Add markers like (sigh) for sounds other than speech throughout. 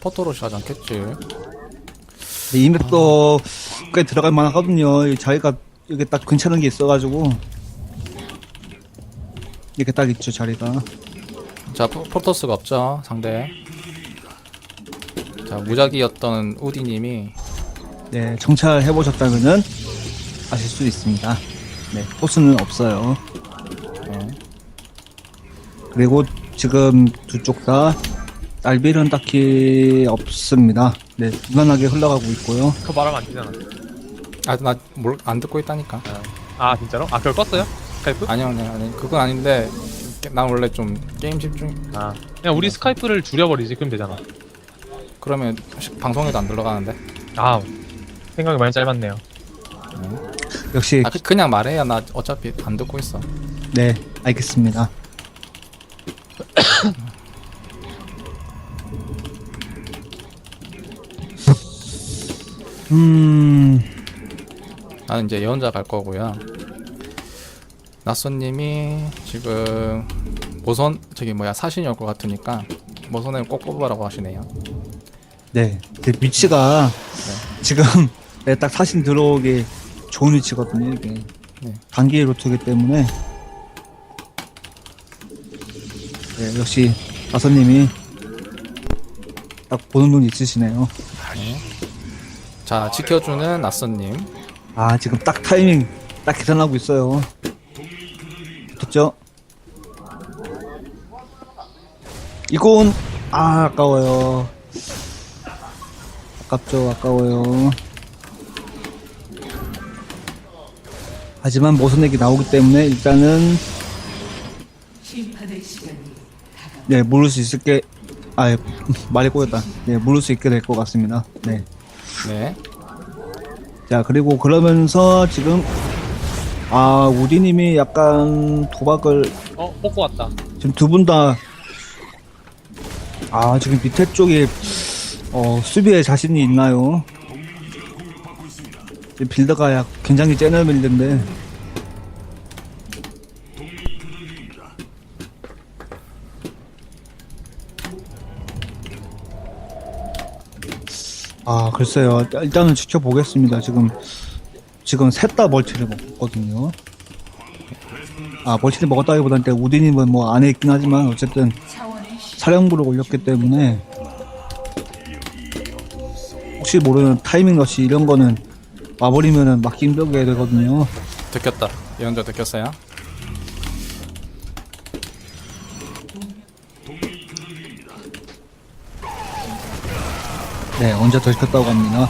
포토로시 하지 않겠지. 네, 이 맵도 꽤 들어갈 만하거든요. 이 자리가 이게 딱 괜찮은 게 있어가지고 이렇게 딱 있죠 자리가. 자, 포, 포토스가 없죠, 상대. 자, 무작위였던 우디님이 네 정찰해 보셨다면은 아실 수 있습니다. 네 포스는 없어요. 네. 그리고 지금 두 쪽 다 날빌은 딱히 없습니다. 네 무난하게 흘러가고 있고요. 그거 말하면 안 되잖아. 아, 나뭘안 듣고 있다니까. 아 진짜로? 아 그걸 껐어요? 스카이프? 아니요, 아니요, 아니, 그건 아닌데 나 원래 좀 게임 집중. 아 그냥 우리 스카이프를 줄여버리지 그럼 되잖아. 그러면 시- 방송에도 안 들어가는데. 아 생각이 많이 짧았네요. 역시 아, 그- 그냥 말해야 나 어차피 안 듣고 있어. 네 알겠습니다. 음 나는 이제 예언자 갈 거고요. 나선님이 지금 모선 저기 뭐야 사신이 올것 같으니까 모선을 꼭 뽑으라고 하시네요. 네, 그 위치가 지금 네, 딱 사신 들어오기 좋은 위치거든요. 이게 네. 단기 루트이기 때문에 네, 역시 다섯님이 딱 보는 눈이 있으시네요. 자 지켜주는 나선님. 아 지금 딱 타이밍 딱 계산하고 있어요. 됐죠? 이건 아 아까워요. 아깝죠, 아까워요. 하지만 모선액이 나오기 때문에 일단은 네 물을 수 있을 게 아, (laughs) 말이 꼬였다. 네, 물을 수 있게 될 것 같습니다. 네. 네. 자, 그리고 그러면서 지금, 아, 우디님이 약간 도박을, 어 뽑고 왔다. 지금 두 분 다, 아, 지금 밑에 쪽에, 어, 수비에 자신이 있나요? 지금 빌드가 약 굉장히 빌드인데, 아, 글쎄요. 일단은 지켜보겠습니다. 지금, 지금 셋 다 멀티를 먹었거든요. 아, 멀티를 먹었다기보다는 때 우디님은 뭐 안에 있긴 하지만 어쨌든 사령부를 올렸기 때문에 혹시 모르는 타이밍 러시 이런 거는 와버리면은 막기 힘들게 되거든요. 듣겼다. 예언자 듣겼어요. 네, 언제 더 시켰다고 합니다.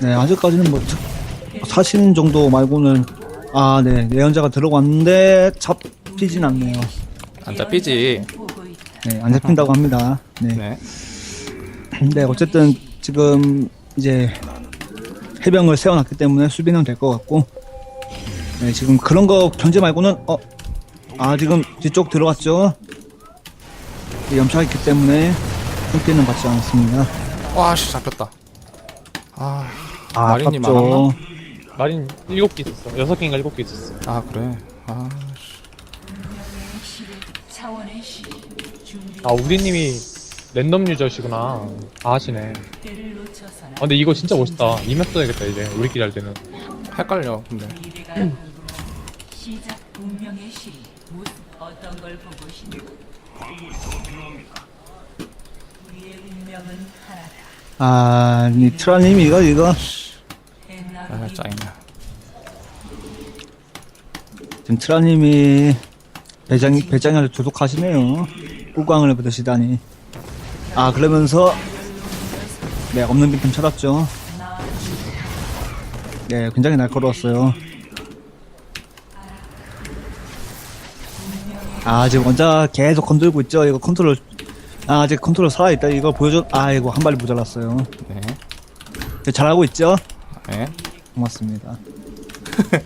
네, 아직까지는 뭐, 특- 사신 정도 말고는, 아, 네, 예언자가 들어왔는데, 잡히진 않네요. 안 잡히지. 네, 안 잡힌다고 합니다. 네. 네. 네, 어쨌든, 지금, 이제, 해병을 세워놨기 때문에 수비는 될 것 같고, 네, 지금 그런 거 견제 말고는, 어, 아, 지금 뒤쪽 들어갔죠? 네, 염차가 있기 때문에, 손길은 받지 않았습니다. 와씨 잡혔다. 아, 아, 마린님 아깝죠. 많았나? 마린 일곱 개 있었어. 여섯 개인가 일곱 개 있었어. 아 그래. 아, 아 우리님이 랜덤 유저시구나. 아 하시네. 아 근데 이거 진짜 멋있다. 이맵 써야겠다 이제 우리끼리 할 때는. 헷갈려. 근데 (clears throat) 시작 운명의 시 무슨 어떤 걸 보고 싶나 아, 이 트라님이 이거, 이거, 아 짜증나. 지금 트라님이 배장, 배장을 조속하시네요. 꿀광을 받으시다니. 아, 그러면서, 네, 없는 빈틈 찾았죠. 네, 굉장히 날카로웠어요. 아, 지금 원자 계속 건들고 있죠. 이거 컨트롤, 아, 아직 컨트롤 살아있다. 이거 보여줘. 아, 이거 한 발이 모자랐어요. 네. 네, 잘하고 있죠? 네. 고맙습니다. (laughs)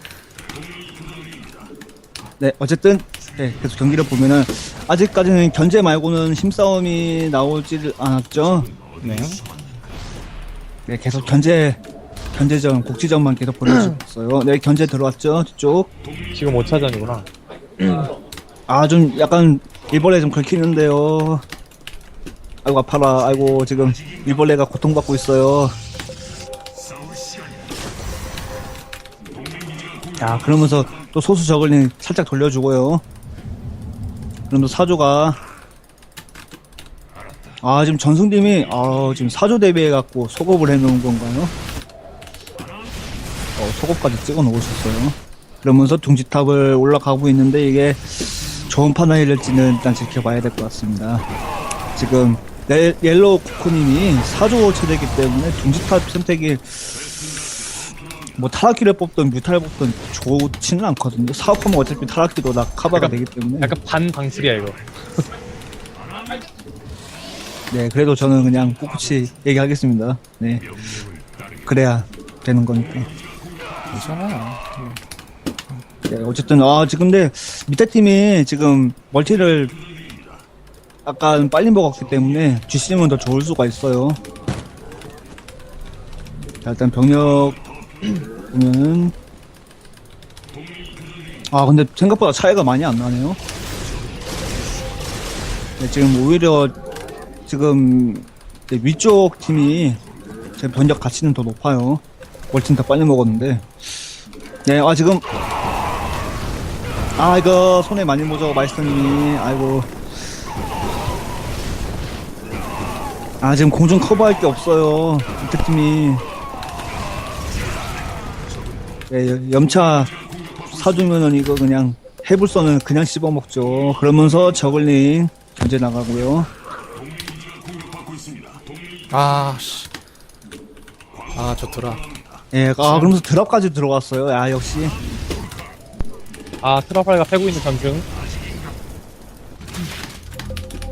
네, 어쨌든 네, 계속 경기를 보면은 아직까지는 견제 말고는 힘싸움이 나오질 않았죠. 네. 네, 계속 견제 견제전, 국지전만 계속 보내주셨어요. 네, 견제 들어왔죠, 뒤쪽. 지금 5차전이구나. (clears throat) 아, 좀 약간 일벌레 좀 긁히는데요. 아이고 아파라. 아이고 지금 일벌레가 고통받고 있어요. 야 그러면서 또 소수 저글링 살짝 돌려주고요. 그러면서 사조가 아 지금 전승님이 아 지금 사조 대비해 갖고 속업을 해놓은 건가요? 어 속업까지 찍어 놓으셨어요. 그러면서 둥지탑을 올라가고 있는데 이게 좋은 판단일지는 일단 지켜봐야 될 것 같습니다. 지금 네, 옐로우 코코님이 사조 체제이기 때문에 둥지탑 선택이 뭐 타락기를 뽑든 뮤탈을 뽑든 좋지는 않거든요. 사업하면 어차피 타락기도 다 커버가 약간- 되기 때문에. 약간 반 방출이야 이거. (laughs) 네, 그래도 저는 그냥 꿋꿋이 얘기하겠습니다. 네. 그래야 되는 거니까. 괜찮아. 네, 어쨌든, 아, 지금 근데 밑에 팀이 지금 멀티를 약간 빨리 먹었기 때문에 GC면 더 좋을 수가 있어요. 자, 일단 병력 보면은 아, 근데 생각보다 차이가 많이 안 나네요. 네, 지금 오히려 지금 네, 위쪽 팀이 제 번역 가치는 더 높아요. 멀티는 더 빨리 먹었는데. 네, 아, 지금 아 이거 손에 많이 묻어 마이스터님이. 아이고. 아 지금 공중 커버할 게 없어요 밑에 팀이. 예, 여- 염차 사주면은 이거 그냥 해불선은 그냥 씹어먹죠. 그러면서 저글링 견제 나가고요. 아 씨. 아 좋더라. 예, 아 그러면서 드랍까지 들어갔어요. 야 역시 아 트라팔가 패고 있는 전중.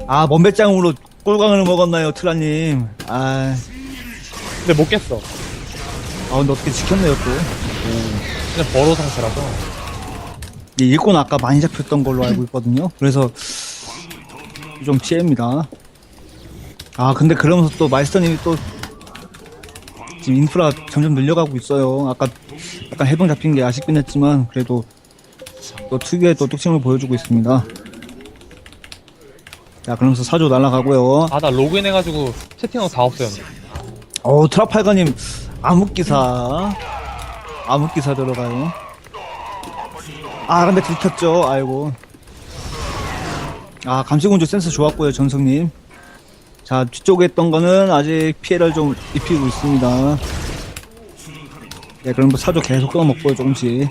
아 먼배짱으로 꿀광을 먹었나요 트라님 아, 근데 못 깼어. 아 근데 어떻게 지켰네요 또 진짜 버로 상태라서. 이 일꾼 아까 많이 잡혔던 걸로 알고 있거든요. 그래서 좀 피해입니다. 아 근데 그러면서 또 마이스터님이 또 지금 인프라 점점 늘려가고 있어요. 아까 약간 해병 잡힌 게 아쉽긴 했지만 그래도 또 특유의 또 특징을 보여주고 있습니다. 자 그러면서 사조 날아가고요. 아 나 로그인 해가지고 채팅하고 다 없어졌네. 어 트라팔가님 암흑기사. 암흑기사 들어가요. 아 근데 들켰죠. 아이고. 아 감시군주 센스 좋았고요 전성님. 자 뒤쪽에 있던 거는 아직 피해를 좀 입히고 있습니다. 네 그럼 뭐 사조 계속 끊어먹고요 조금씩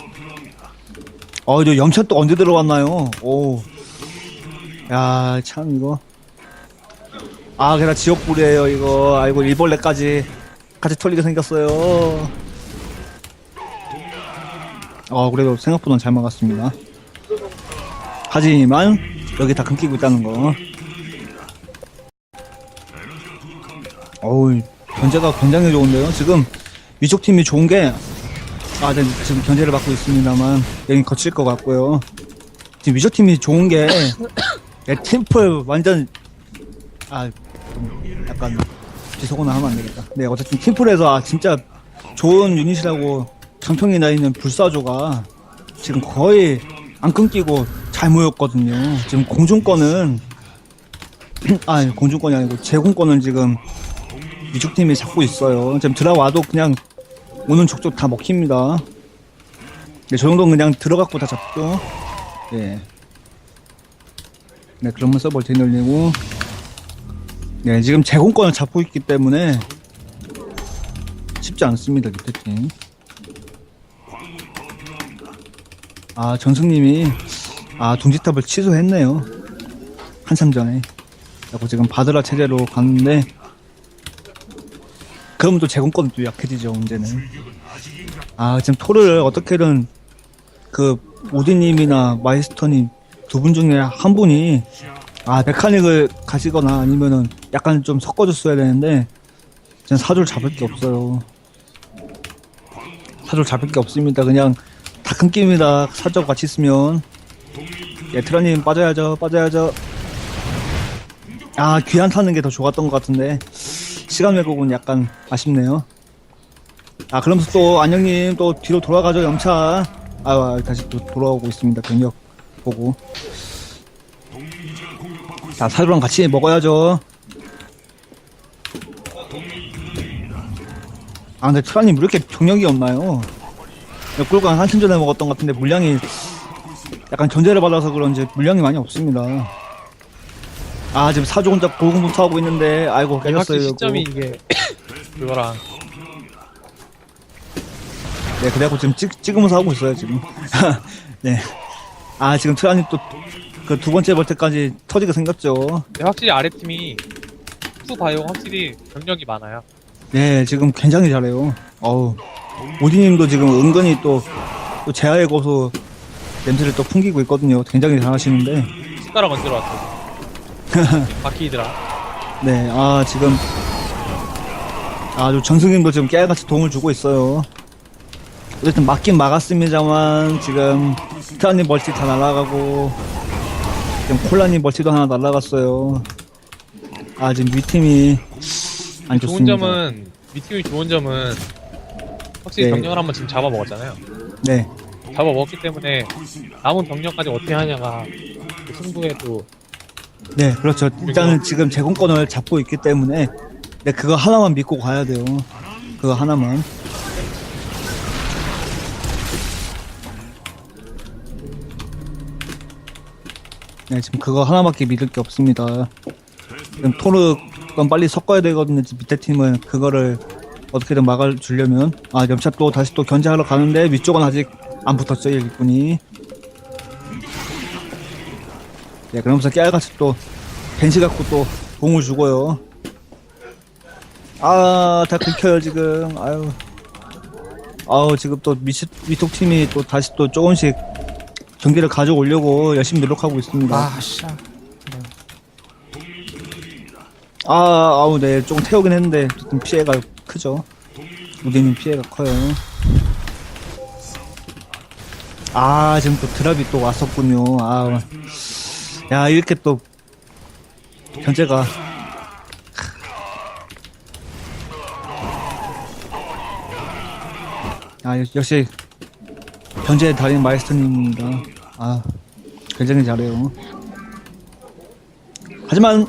어저 염차 또 언제 들어왔나요 오 야 참 이거 아, 게다 지옥불이에요, 이거. 아이고, 일벌레까지 같이 털리게 생겼어요. 어, 그래도 생각보다 잘 막았습니다. 하지만, 여기 다 끊기고 있다는 거. 어우, 견제가 굉장히 좋은데요? 지금, 위쪽 팀이 좋은 게, 아, 네, 지금 견제를 받고 있습니다만, 여기 거칠 것 같고요. 지금 위쪽 팀이 좋은 게, (coughs) 네, 팀플 완전, 아, 좀 약간 비속어나 하면 안 되겠다. 네, 어쨌든 팀플에서 아 진짜 좋은 유닛이라고 장평이 나 있는 불사조가 지금 거의 안 끊기고 잘 모였거든요. 지금 공중권은 (coughs) 아 공중권이 아니고 제공권은 지금 이쪽 팀이 잡고 있어요. 지금 들어와도 그냥 오는 족족 다 먹힙니다. 네, 저 정도는 그냥 들어갖고 다 잡죠. 네. 네, 그러면서 멀티 늘리고 네, 지금 제공권을 잡고 있기 때문에 쉽지 않습니다, 밑에 팀. 아, 전승님이, 아, 둥지탑을 취소했네요. 한참 전에. 그리고 지금 바드라 체제로 갔는데, 그럼 또 제공권은 또 약해지죠, 문제는. 아, 지금 토를 어떻게든, 그, 오디님이나 마이스터님 두 분 중에 한 분이 아 메카닉을 가시거나 아니면은 약간 좀 섞어줬어야 되는데 그냥 사줄 잡을 게 없어요. 사줄 잡을 게 없습니다. 그냥 다 끊깁니다. 사적 같이 있으면. 예 트라님 빠져야죠 빠져야죠. 아 귀한 타는 게 더 좋았던 것 같은데 시간 왜곡은 약간 아쉽네요 아 그러면서 또 안녕님 또 뒤로 돌아가죠 영차 아 다시 또 돌아오고 있습니다 병력 보고 자, 사료랑 같이 먹어야죠. 아, 근데 트라님 왜 이렇게 병력이 없나요? 꿀광 한참 전에 먹었던 것 같은데 물량이 약간 견제를 받아서 그런지 물량이 많이 없습니다. 아, 지금 사조 혼자 고군분 투하고 있는데, 아이고, 깨졌어요. 시점이 이거. 이게 (coughs) 그거랑 네, 그래갖고 지금 찍, 찍으면서 하고 있어요, 지금. (laughs) 네. 아, 지금 트라님 또, 그 두 번째 벌트까지 터지게 생겼죠. 근데 확실히 아래 팀이 투 바이오 확실히 병력이 많아요. 네, 지금 굉장히 잘해요. 어우, 오디님도 지금 은근히 또, 또 제아의 고수 냄새를 또 풍기고 있거든요. 굉장히 잘하시는데. 숟가락 얹으러 왔어. (laughs) 바퀴들아. 네, 아, 지금, 아주 전승님도 지금 깨알같이 도움을 주고 있어요. 어쨌든 막긴 막았습니다만, 지금, 스타님 멀티 다 날아가고, 지금 콜라님 멀티도 하나 날아갔어요. 아, 지금 위팀이 안 좋은 좋습니다. 점은 미팀이 좋은 점은 확실히 네. 병력을 한번 지금 잡아 먹었잖아요. 네, 잡아 먹었기 때문에 남은 병력까지 어떻게 하냐가 그 승부에 또 네, 그렇죠. 일단은 지금 제공권을 잡고 있기 때문에, 네, 그거 하나만 믿고 가야 돼요. 그거 하나만. 네, 지금 그거 하나밖에 믿을 게 없습니다. 지금 토르 건 빨리 섞어야 되거든요. 지금 밑에 팀은 그거를 어떻게든 막아주려면. 아, 염차 또 다시 또 견제하러 가는데 위쪽은 아직 안 붙었죠, 일꾼이. 네, 그러면서 깨알같이 또 벤시 갖고 또 공을 주고요. 아, 다 긁혀요, 지금. 아유. 아우, 지금 또 미치, 위쪽 팀이 또 다시 또 조금씩 경기를 가져오려고 열심히 노력하고 있습니다. 아, 씨. 아, 아우, 네, 조금 태우긴 했는데, 어쨌든 피해가 크죠. 우디님 피해가 커요. 아, 지금 또 드랍이 또 왔었군요. 아, 야, 이렇게 또, 견제가. 아, 역- 역시, 견제의 달인 마이스터님입니다. 아, 굉장히 잘해요. 하지만,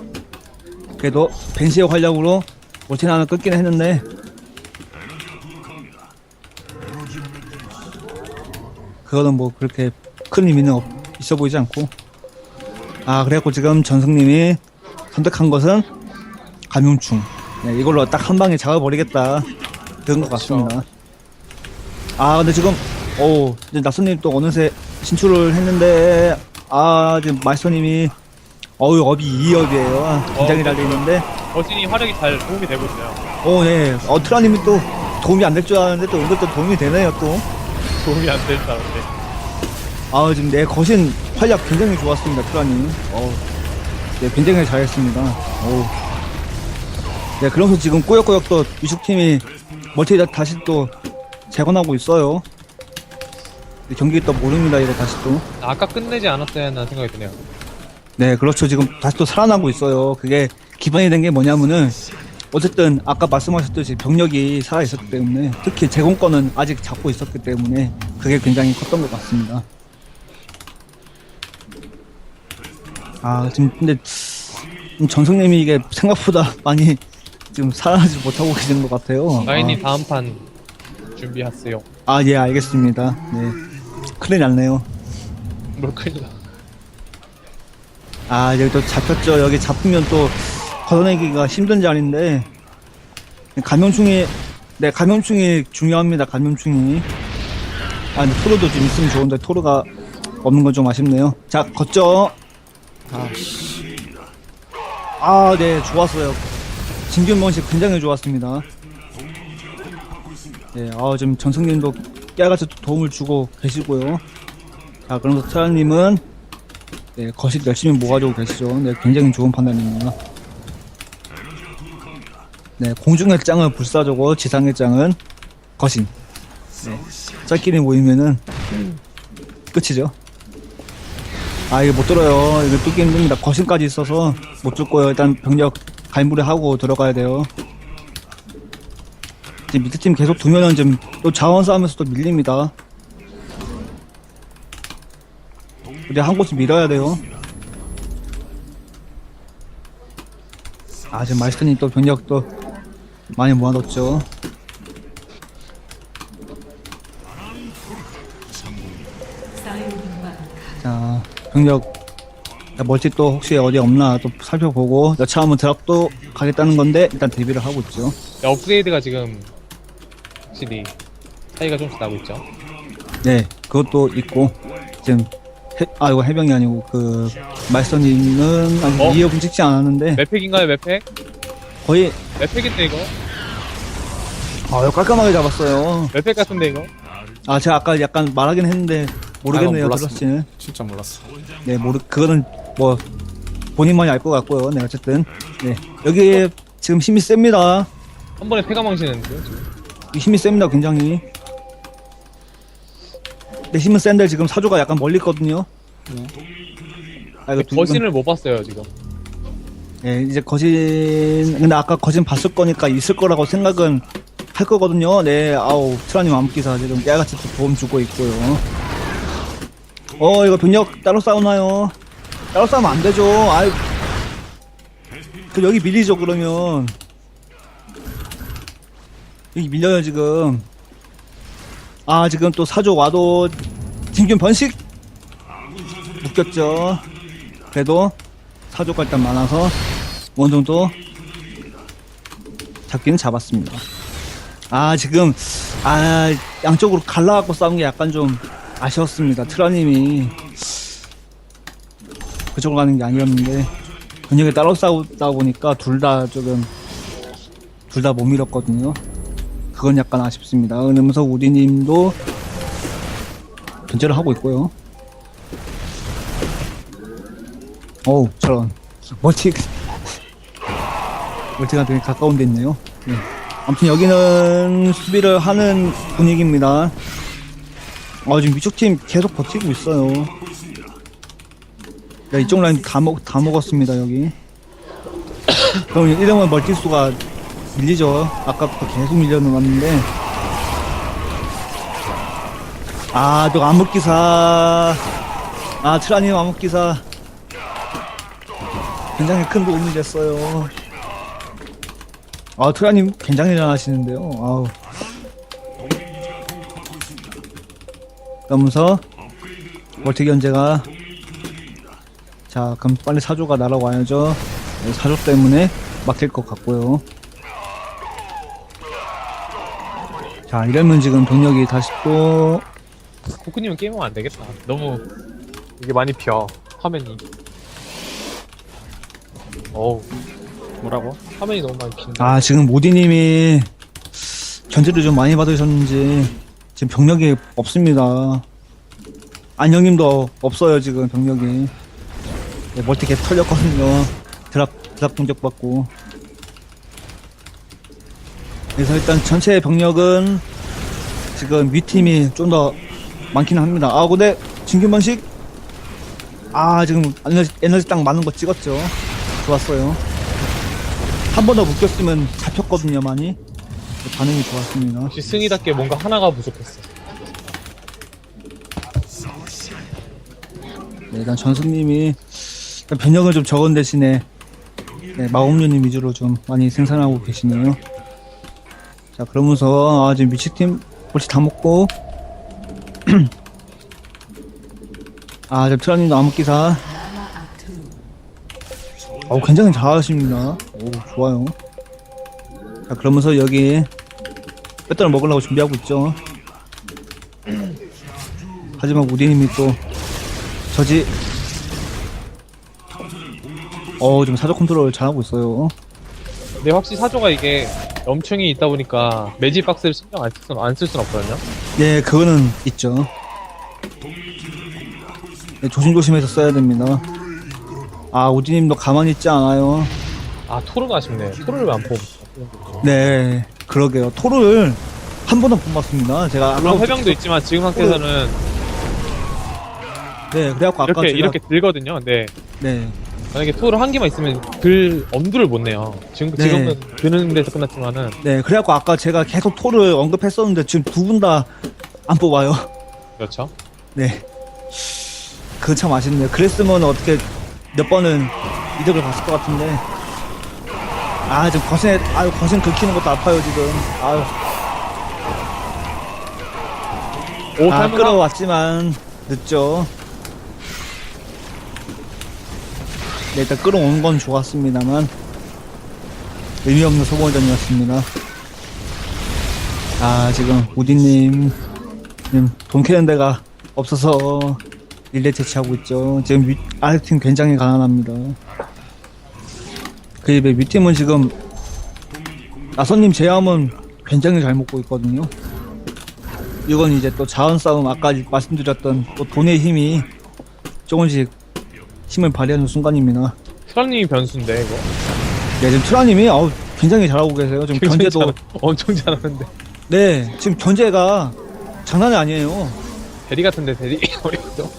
그래도 벤시의 모틴 하나 끊긴 했는데 그거는 뭐 그렇게 큰 의미는 없, 있어 보이지 않고 아 그래갖고 지금 전승님이 선택한 것은 감용충 네, 이걸로 딱 한 방에 잡아버리겠다 그런 것 같습니다 아 근데 지금 오 이제 나선님 또 어느새 진출을 했는데 아 지금 마이스터님이 어우 업이 2업이에요 굉장히 어, 잘 돼있는데 어진이 화력이 잘 도움이 되고 있어요. 오, 네. 어, 트라님이 또 도움이 안 될 줄 알았는데 또 은근 또 도움이 되네요, 또. 도움이 안 될 줄 알았는데. 아, 지금 내 거신 활약 굉장히 좋았습니다, 트라님. 어 네, 굉장히 잘했습니다. 오. 네, 그러면서 지금 꾸역꾸역 또 위축팀이 멀티 다시 또 재건하고 있어요. 네, 경기 또 모릅니다, 이래 다시 또. 아까 끝내지 않았어야 하는 생각이 드네요. 네, 그렇죠. 지금 다시 또 살아나고 있어요. 그게 기반이 된 게 뭐냐면은, 어쨌든 아까 말씀하셨듯이 병력이 살아있었기 때문에, 특히 제공권은 아직 잡고 있었기 때문에, 그게 굉장히 컸던 것 같습니다. 아, 지금 근데, 좀 전성님이 이게 생각보다 많이 지금 살아나지 못하고 계신 것 같아요. 라인이 다음 판 준비하세요. 아, 아, 예, 알겠습니다. 네. 큰일 났네요. 뭘 큰일 나. 아, 여기 또 잡혔죠. 여기 잡히면 또 걷어내기가 힘든 자리인데, 감염충이, 네, 감염충이 중요합니다. 감염충이. 아, 근데 토르도 좀 있으면 좋은데, 토르가 없는 건 좀 아쉽네요. 자, 걷죠. 아, 씨. 아, 네, 좋았어요. 진균먼씨 굉장히 좋았습니다. 네, 아, 지금 전승님도 깨알같이 도움을 주고 계시고요. 자, 그러면서 트라님은 네, 거실 열심히 모아주고 계시죠. 네, 굉장히 좋은 판단입니다. 네, 공중의 짱은 불사조고 지상의 짱은 거신. 네, 짤끼리 모이면은 끝이죠. 아, 이거 못 들어요. 이거 뚫기 힘듭니다. 거신까지 있어서 못 뚫고요. 일단 병력 갈무리 하고 들어가야 돼요. 지금 밑에 팀 계속 두면은 좀또 자원 싸움에서 또 밀립니다. 우리 한 곳을 밀어야 돼요. 아 지금 마이스터님 또 병력도 많이 모아뒀죠. 병력 자, 멀티 또 혹시 어디 없나 또 살펴보고 여차하면 드랍도 가겠다는 건데 일단 대비를 하고 있죠. 야, 업그레이드가 지금 확실히 차이가 좀씩 나고 있죠. 네, 그것도 있고 지금 해, 아 이거 해병이 아니고 그 마이스터님은 아직 어? 이어 분 찍지 않았는데 맵팩인가요, 맵팩? 거의 맵팩인데 이거? 아 이거 깔끔하게 잡았어요. 맵팩 같은데 이거? 아 제가 아까 약간 말하긴 했는데 모르겠네요 아, 몰랐습니다. 들었지는. 진짜 몰랐어. 네 모르 그거는 뭐 본인만이 알 것 같고요. 네 어쨌든 네 여기 지금 힘이 셉니다. 한 번에 패가 망치는데요, 지금. 이 힘이 셉니다 굉장히. 네 힘은 센데 지금 사조가 약간 멀리 있거든요. 아 이거 두- 거신을 못 봤어요, 지금. 예, 이제 거진, 근데 아까 거진 봤을 거니까 있을 거라고 생각은 할 거거든요. 네, 아우, 트라님 암기사 지금 깨같이 또 도움 주고 있고요. 어, 이거 병력 따로 싸우나요? 따로 싸우면 안 되죠. 아유. 그, 여기 밀리죠, 그러면. 여기 밀려요, 지금. 아, 지금 또 사조 와도, 진균 번식! 묶였죠. 그래도, 사조가 일단 많아서 어느 정도 잡기는 잡았습니다. 아 지금 아 양쪽으로 갈라갖고 싸운 게 약간 좀 아쉬웠습니다. 트라님이 그쪽으로 가는 게 아니었는데 근육에 따로 싸우다 보니까 둘 다 조금 둘 다 못 밀었거든요. 그건 약간 아쉽습니다. 그러면서 우디님도 견제를 하고 있고요. 어우 저런 멀티 (laughs) 멀티가 되게 가까운 데 있네요 네. 아무튼 여기는 수비를 하는 분위기입니다 아 지금 위쪽 팀 계속 버티고 있어요 야, 이쪽 라인 다, 먹, 다 먹었습니다 여기 (coughs) 그럼 이러면 멀티수가 밀리죠 아까부터 계속 밀려나갔는데 아또 암흑기사 아 트라님 암흑기사 굉장히 큰 도움이 됐어요. 아, 트라님 굉장히 잘하시는데요. 아우. 그러면서 멀티 견제가 자, 그럼 빨리 사조가 날아와야죠. 네, 사조 때문에 막힐 것 같고요. 자, 이러면 지금 동력이 다시 또 코크님은 게임하면 안 되겠다. 너무 이게 많이 펴 화면이. 어우 뭐라고? 화면이 너무 많이 핀다. 아 지금 모디님이 견제를 좀 많이 받으셨는지 지금 병력이 없습니다. 안녕님도 없어요 지금 병력이. 네, 멀티 계속 털렸거든요. 드랍 드랍 공격 받고. 그래서 일단 전체 병력은 지금 위 팀이 좀 더 많기는 합니다. 아 근데 진균번식 아 지금 에너지, 에너지 딱 많은 거 찍었죠. 좋았어요. 한 번 더 묶였으면 잡혔거든요, 많이. 반응이 좋았습니다. 역시 승희답게 뭔가 하나가 부족했어. 네, 일단 전수님이 일단 변형을 좀 적은 대신에 네, 마법류님 위주로 좀 많이 생산하고 계시네요. 자, 그러면서 아, 지금 미치팀 벌써 다 먹고 (clears throat) 아, 지금 트라님도 암흑기사 어, 굉장히 잘하십니다. 오, 좋아요. 자, 그러면서 여기 뼈다를 먹으려고 준비하고 있죠. 하지만 우디님이 또 저지 어 지금 사적 컨트롤 잘하고 있어요 근데 확실히 사조가 이게 염충이 있다 보니까 매직 박스를 신경 안 쓸 수는 안쓸 수는 없거든요. 네 그거는 있죠 네, 조심조심해서 써야 됩니다 아 우디님도 가만히 있지 않아요 아 토르가 아쉽네. 토르를 왜안 뽑았어? 네 그러게요 토를 한 번도 못 봤습니다 제가 물론 아까 해병도 있지만 지금 상태에서는 네 그래갖고 아까 이렇게 제가 이렇게 들거든요. 근데 네 만약에 토르 한 개만 있으면 들 엄두를 못 내요. 지금 네. 지금은 드는 데서 끝났지만은 네, 그래갖고 아까 제가 계속 토를 언급했었는데 지금 두 분 다 안 뽑아요 그렇죠. 네. 그건 참 아쉽네요. 그랬으면 어떻게 몇 번은 이득을 봤을 것 같은데. 아 지금 거센 아유 거센 긁히는 것도 아파요 지금. 아유. 오아 끌어왔지만 늦죠. 네, 일단 끌어온 건 좋았습니다만 의미 없는 소모전이었습니다. 아 지금 우디님 지금 돈 캐는 데가 없어서 일레 대치하고 있죠. 지금 위, 아래팀 굉장히 가난합니다 그 입에 윗팀은 지금 나선님 제함은 굉장히 잘 먹고 있거든요 이건 이제 또 자원 싸움 아까 말씀드렸던 또 돈의 힘이 조금씩 힘을 발휘하는 순간입니다. 트랑님이 변수인데 이거 네, 지금 트라님이 아우 굉장히 잘하고 계세요. 지금 굉장히 견제도 잘- 엄청 잘하는데 네 지금 견제가 장난이 아니에요. 대리 같은데 대리 (laughs) 어려워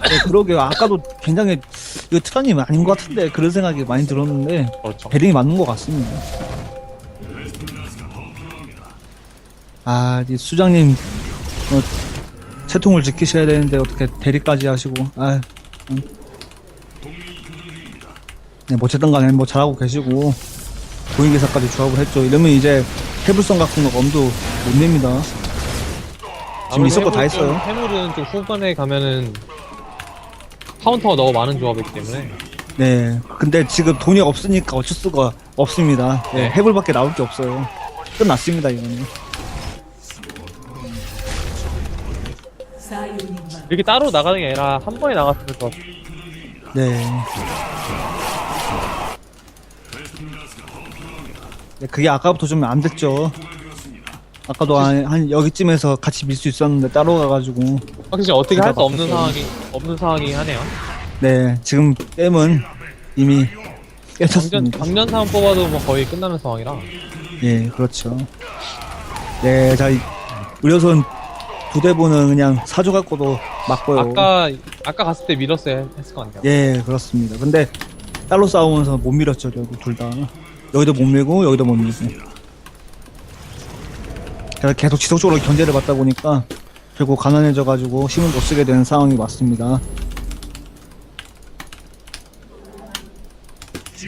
네, 그러게요. 아까도 굉장히 이거 트라님 아닌 것 같은데 그런 생각이 많이 들었는데 그렇죠 베링이 맞는 것 같습니다. 아, 이 수장님 어, 채통을 지키셔야 되는데 어떻게 대리까지 하시고 아, 음. 네, 뭐 어쨌든 간에 뭐 잘하고 계시고 고위기사까지 조합을 했죠. 이러면 이제 해불성 같은 거 엄두 못 냅니다. 지금 있을 거 다 했어요. 해물은 좀 후반에 가면은 카운터가 너무 많은 조합이기 때문에 네, 근데 지금 돈이 없으니까 어쩔 수가 없습니다. 네, 네. 해불밖에 나올 게 없어요. 끝났습니다, 이거는. 이렇게 따로 나가는 게 아니라 한 번에 나갔으면 좋았어 네. 네, 그게 아까부터 좀 안 됐죠. 아까도 한, 한 여기쯤에서 같이 밀 수 있었는데 따로 가가지고 확실히 어떻게 할 수 없는 바뀌었어요. 상황이 없는 상황이 하네요 네 지금 게임은 이미 작년 깨졌습니다. 작년 사람 뽑아도 뭐 거의 끝나는 상황이라 예, 그렇죠. 네, 자 이- 의료선 부대부는 그냥 사조갈 거도 맞고요. 아까 아까 갔을 때 밀었어야 했을 것 같아요 예, 그렇습니다. 근데 딸로 싸우면서 못 밀었죠, 결국 둘 다. 여기도 못 밀고 여기도 못 밀고. 제가 계속 지속적으로 견제를 받다 보니까 결국 가난해져가지고 힘을 못 쓰게 되는 상황이 왔습니다.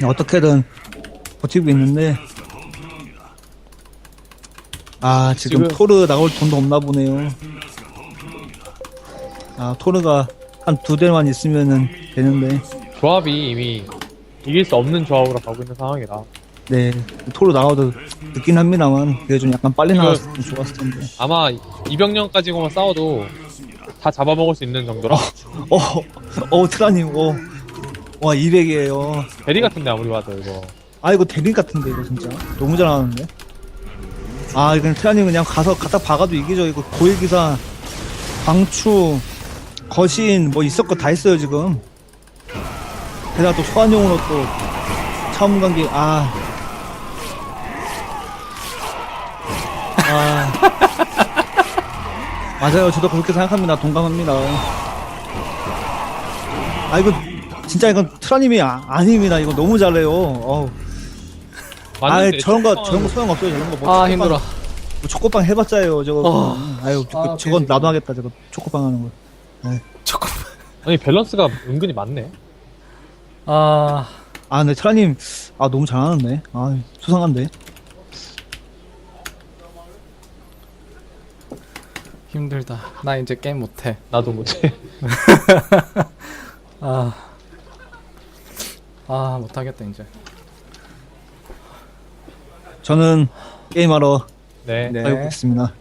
어떻게든 버티고 있는데 아 지금, 지금- 토르 나올 돈도 없나 보네요. 아 토르가 한 두 대만 있으면은 되는데 조합이 이미 이길 수 없는 조합으로 가고 있는 상황이라 네 토르 나와도 늦긴 합니다만 그게 좀 약간 빨리 그- 나왔으면 좋았을 텐데. 아마 이병령까지고만 싸워도 다 잡아먹을 수 있는 정도라 어, 어 트라님 어, 와 200이에요. 대리 같은데 아무리 봐도 이거. 아 이거 대리 같은데 이거 진짜. 너무 잘하는데? 아 이건 트라님 그냥 가서 갖다 박아도 이기죠. 이거 고일기사 방추 거신 뭐 있을 거 다 있어요 지금. 게다가 또 소환용으로 또 차음관계 아 아. 맞아요. 저도 그렇게 생각합니다. 동감합니다. 아, 이거, 진짜 이건 트라님이 아, 아닙니다. 이거 너무 잘해요. 어우. 아, 맞는데 저런 거, 저런 거 소용 없어요. 저런 거. 뭐 아 초코빵- 힘들어. 뭐 초코빵 해봤자요. 저거. 어. 아유, 저, 아, 저건 돼지. 나도 하겠다. 저거 초코빵 하는 거. 조금. 아니 밸런스가 은근히 많네 아 아, 근데 트라님, 아, 너무 잘하는데. 아, 수상한데. 힘들다. 나 이제 게임 못해. 나도 못해 (laughs) 아. 아 못하겠다 이제. 저는 게임하러 네, 네. 가고 있습니다.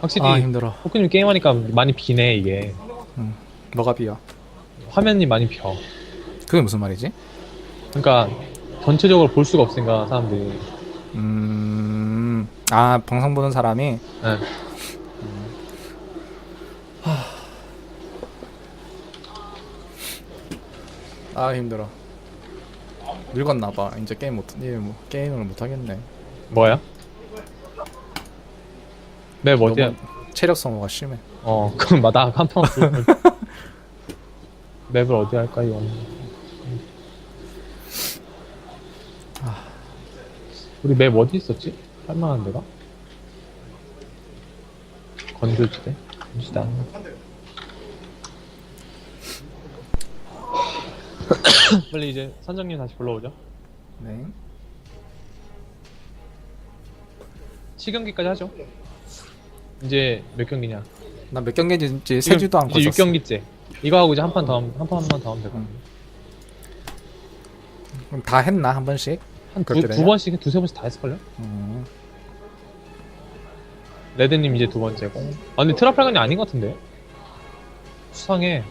확실히 아 힘들어. 호크님 게임하니까 많이 비네 이게 뭐가 비어? 화면이 많이 비어 그게 무슨 말이지? 그러니까 전체적으로 볼 수가 없으니까 사람들이 음. 아 방송 보는 사람이 네. 아 힘들어. 늙었나 봐. 이제 게임 못 예, 뭐, 게임을 못 하겠네. 뭐야? 네, 뭐 어디야? 너무 체력 소모가 심해. 어, (laughs) 그럼 마다 놀랐 (laughs) 맵을 어디 할까 이건? 아, 우리 맵 어디 있었지? 할만한 데가? 건조지대? 갑시다. (coughs) 빨리 이제 선장님 다시 불러오죠. 네. 시경기까지 하죠. 이제 몇 경기냐? 난몇 경기인지 지금 세지도 않고 이제 6경기째. 이거 하고 이제 한 판더 한판한판더 하면 되고. 음. 그럼 다 했나 한 번씩? 한 두 그럴 번씩 두세 번씩 다 했을걸요? 음. 레드님 이제 두 번째고. 아, 근데 트라플간이 아닌 것 같은데? 수상해.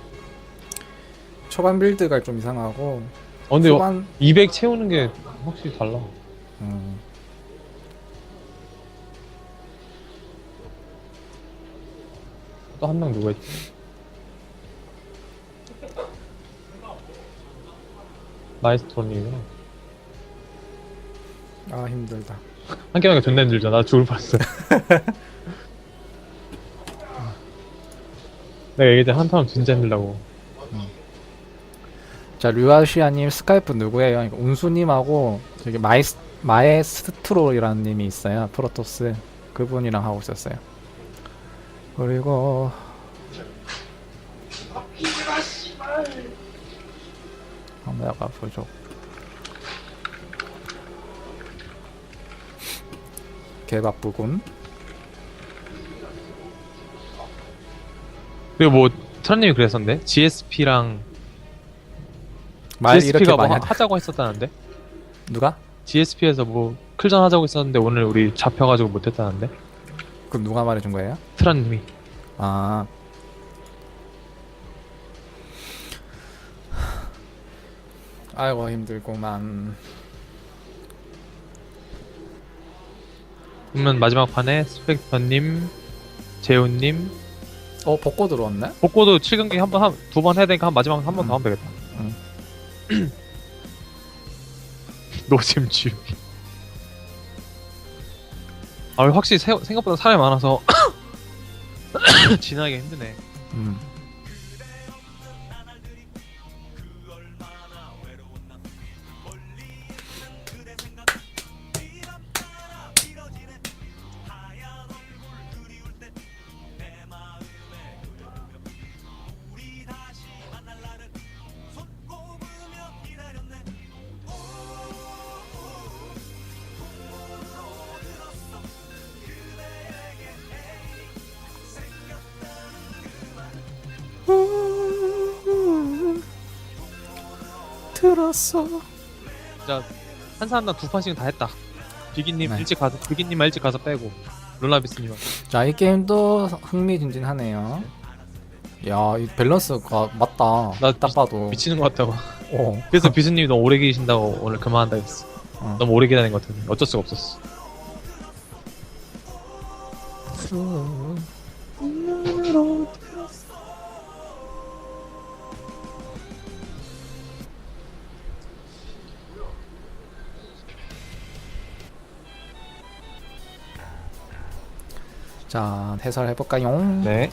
초반 빌드가 좀 이상하고 어, 근데 초반 200 채우는 게 확실히 달라. 음. 또 한 명 누가 있지? 마이스트로님이구나. 아 힘들다. 한 게임하니까 존나 힘들죠. 나 죽을 뻔했어. (laughs) 내가 얘기했잖아. 한타면 진짜 힘들다고. 자 류아시아님 스카이프 누구예요? 그러니까 운수님하고 저기 마이스 마에스트로이라는 님이 있어요. 프로토스 그분이랑 하고 있었어요. 그리고 카메라가 부족. 개바쁘군. 그리고 뭐, 트라님이 그랬었는데? GSP랑, 말 이렇게 GSP가 뭐 많이 하, 하... 하자고 했었다는데? 누가? GSP에서 뭐, 클전 하자고 했었는데 오늘 우리 잡혀가지고 못했다는데? 그럼 누가 말해준 거예요? 트라님이. 아. 아이고 힘들구만. 그러면 마지막 판에 스펙터님, 재훈님, 어 복고 들어왔네? 복고도 7경기 한 번, 한, 두번 해야 되니까 한 마지막 한 번 더 하면 되겠다. 응. 노심 지우기. 아, 확실히 세- 생각보다 사람이 많아서 (clears throat) 지나기 힘드네. 음. 들었어. 진짜 한 사람당 두 판씩은 다 했다. 비기님 네. 일찍 가서 비기님만 일찍 가서 빼고 롤라비스님 자, 이 게임도 흥미진진하네요. 야, 이 밸런스가 맞다. 나딱 봐도. 미치는 것 같다고. 어. 그래서 비스님이 너무 오래 계신다고 오늘 그만한다 했어. 어. 너무 오래 기다린 것 같은데 어쩔 수가 없었어. 자, 해설해볼까요? 네.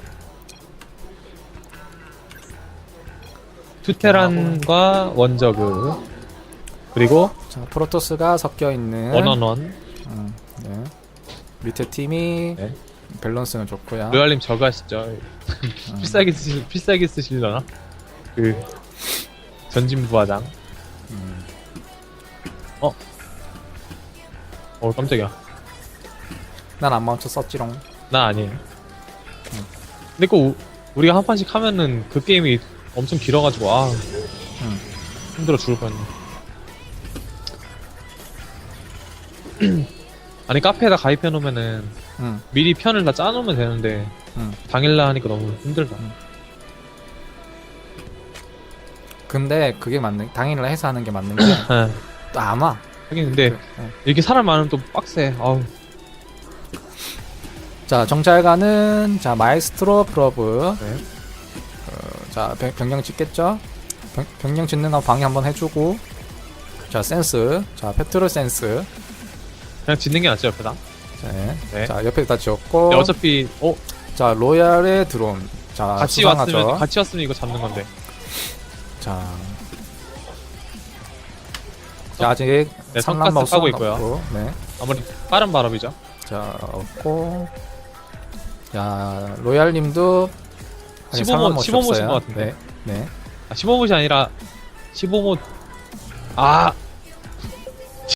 투테란과 원저그 그리고 자, 프로토스가 섞여 있는. 원원원 음, 네. 밑에 팀이 네. 밸런스는 좋고요. 로얄님 저거 하시죠. 필살기 쓰실 필살기 쓰시려나? 그 전진부화장. 어? 어 깜짝이야. 난 안 멈춰 썼지롱. 나 아니에요. 근데 꼭 우- 우리가 한 판씩 하면은 그 게임이 엄청 길어가지고 아 음. 힘들어 죽을 뻔했네. (clears throat) 아니 카페에다 가입해 놓으면은 응. 미리 편을 다 짜놓으면 되는데 응. 당일날 하니까 너무 힘들다. 근데 그게 맞는, 당일날 해서 하는 게 맞는 게 예. (clears throat) 또안 와. 하긴 근데 어. 이렇게 사람 많으면 또 빡세. 아우 자, 정찰가는, 자, 마에스트로 프로브. 네. 어, 자, 병, 병령 찍겠죠? 병, 병령 짓는 거 방해 한번 해주고. 자, 센스. 자, 페트롤 센스. 그냥 짓는 게 낫죠 옆에다. 네. 네. 자, 옆에 다 지었고. 근데 어차피 어 자, 로얄의 드론. 자, 같이 수상하죠. 왔으면 같이 왔으면 이거 잡는 건데. 자. 자, 아직 네, 성가스 하고 있고요. 네. 아무리 빠른 발업이죠. 자, 없고. 자, 로얄님도 아직 15모 산란마 15모 신 없어요. 것 같은데. 네. 네. 아 15못이 아니라 15못 아